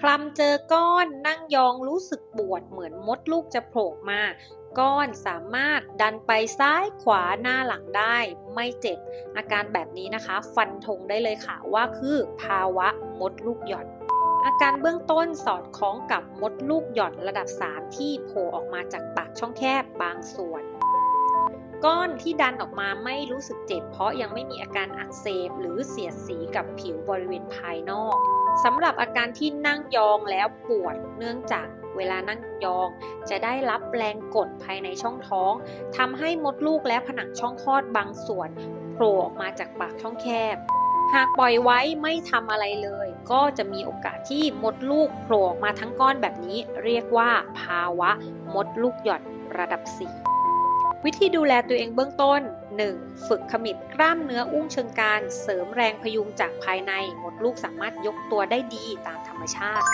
คลำเจอก้อนนั่งยองรู้สึกปวดเหมือนมดลูกจะโผล่มา ก้อนสามารถดันไปซ้ายขวาหน้าหลังได้ ไม่เจ็บ อาการแบบนี้นะคะ ฟันธงได้เลยค่ะว่าคือภาวะมดลูกหย่อนอาการเบื้องต้นสอดคล้องกับมดลูกหย่อนระดับ 3 ที่โผล่ออกมาจากปากช่องแคบบางส่วน ก้อนที่ดันออกมาไม่รู้สึกเจ็บ เพราะยังไม่มีอาการอักเสบหรือเสียดสีกับผิวบริเวณภายนอก สำหรับอาการที่นั่งยองแล้วปวดเนื่องจากเวลานั่งยอง จะได้รับแรงกดภายในช่องท้องทำให้มดลูกและผนังช่องคลอดบางส่วนโผล่ออกมาจากปากช่องแคบ หากปล่อยไว้ไม่ทำอะไรเลย ก็จะมีโอกาสที่มดลูกโผล่ออกมาทั้งก้อนแบบนี้ เรียกว่าภาวะมดลูกหย่อนระดับ 4 วิธีดูแลตัวเองเบื้องต้น 1. ฝึกขมิบกล้ามเนื้ออุ้งเชิงกรานเสริมแรงพยุงจากภายในมดลูกสามารถยกตัวได้ดีตามธรรมชาติ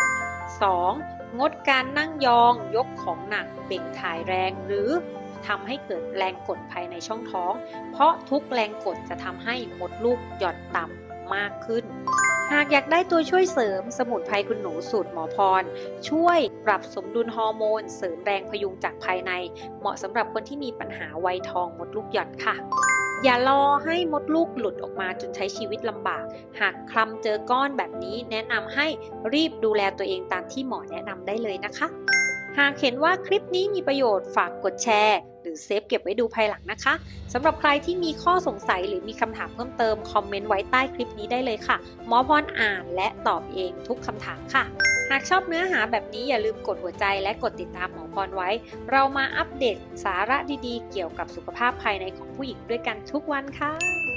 2. งดการนั่งยองยกของหนักเบ่งถ่ายแรงหรือทำให้เกิดแรงกดภายในช่องท้อง เพราะทุกแรงกดจะทำให้มดลูกหย่อนต่ำมากขึ้น หากอยากได้ตัวช่วยเสริมสมุนไพรคุณหนูสูตรหมอพร ช่วยปรับสมดุลฮอร์โมน เสริมแรงพยุงจากภายใน เหมาะสำหรับคนที่มีปัญหาวัยทองมดลูกหย่อนค่ะ อย่ารอให้มดลูกหลุดออกมาจนใช้ชีวิตลำบาก หากคลำเจอก้อนแบบนี้ แนะนำให้รีบดูแลตัวเองตามที่หมอแนะนำได้เลยนะคะ หากเห็นว่าคลิปนี้มีประโยชน์ฝากกดแชร์ รือเซฟเก็บไว้ดูภายหลังนะคะสำหรับใครที่มีข้อสงสัยหรือมีคำถามเพิ่มเติม คอมเมนต์ไว้ใต้คลิปนี้ได้เลยค่ะ หมอพรอ่านและตอบเองทุกคำถามค่ะ หากชอบเนื้อหาแบบนี้อย่าลืมกดหัวใจและกดติดตามหมอพรไว้ เรามาอัปเดตสาระดีๆ เกี่ยวกับสุขภาพภายในของผู้หญิงด้วยกันทุกวันค่ะ